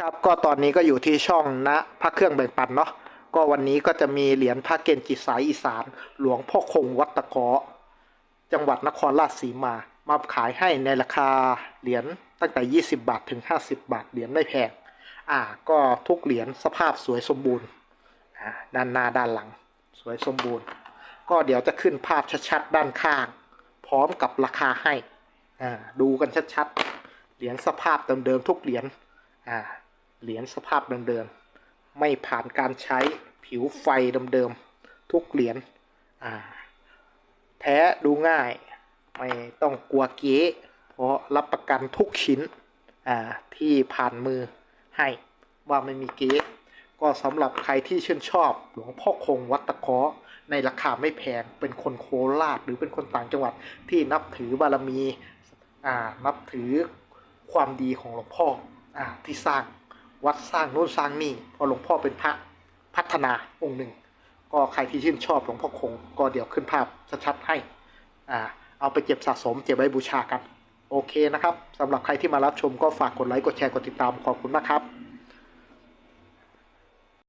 ครับก็ตอนนี้ก็อยู่ที่ช่องนะพระเครื่องแบ่งปันเนาะก็วันนี้ก็จะมีเหรียญพระเกณฑ์จิตสายอีสาน หลวงพ่อคงวัดตะเคาะจังหวัดนครราชสีมา มาขายให้ในราคาเหรียญตั้งแต่ 20 บาทถึง 50 บาทเหรียญไม่แพงอ่าก็ทุกเหรียญสภาพสวยสมบูรณ์อ่าด้านหน้าด้านหลัง สวยสมบูรณ์ ก็เดี๋ยวจะขึ้นภาพชัดๆด้านข้าง พร้อมกับราคาให้อ่าดูกันชัดๆเหรียญสภาพเดิมๆทุกเหรียญอ่า เหรียญสภาพเดิมๆ ไม่ผ่านการใช้ผิวไฟเดิมๆ ทุกเหรียญแท้ดูง่าย ไม่ต้องกลัวเก๊เพราะรับประกันทุกชิ้นที่ผ่านมือให้ว่าไม่มีเก๊ก็สำหรับใครที่ชื่นชอบหลวงพ่อคงวัดตะเคาะในราคาไม่แพง เป็นคนโคราชหรือเป็นคนต่างจังหวัดที่นับถือบารมี นับถือความดีของหลวงพ่ออที่สร้าง วัดสร้างโน้นสร้างนี่พอหลวงพ่อเป็นพระพัฒนาองค์หนึ่ง ก็ใครที่ชื่นชอบหลวงพ่อคง ก็เดี๋ยวขึ้นภาพชัดๆให้อ่าเอาไปเก็บสะสมเก็บไว้บูชากัน โอเคนะครับสำหรับใครที่มารับชมก็ฝากกดไลค์กดแชร์กดติดตามขอบคุณมากครับ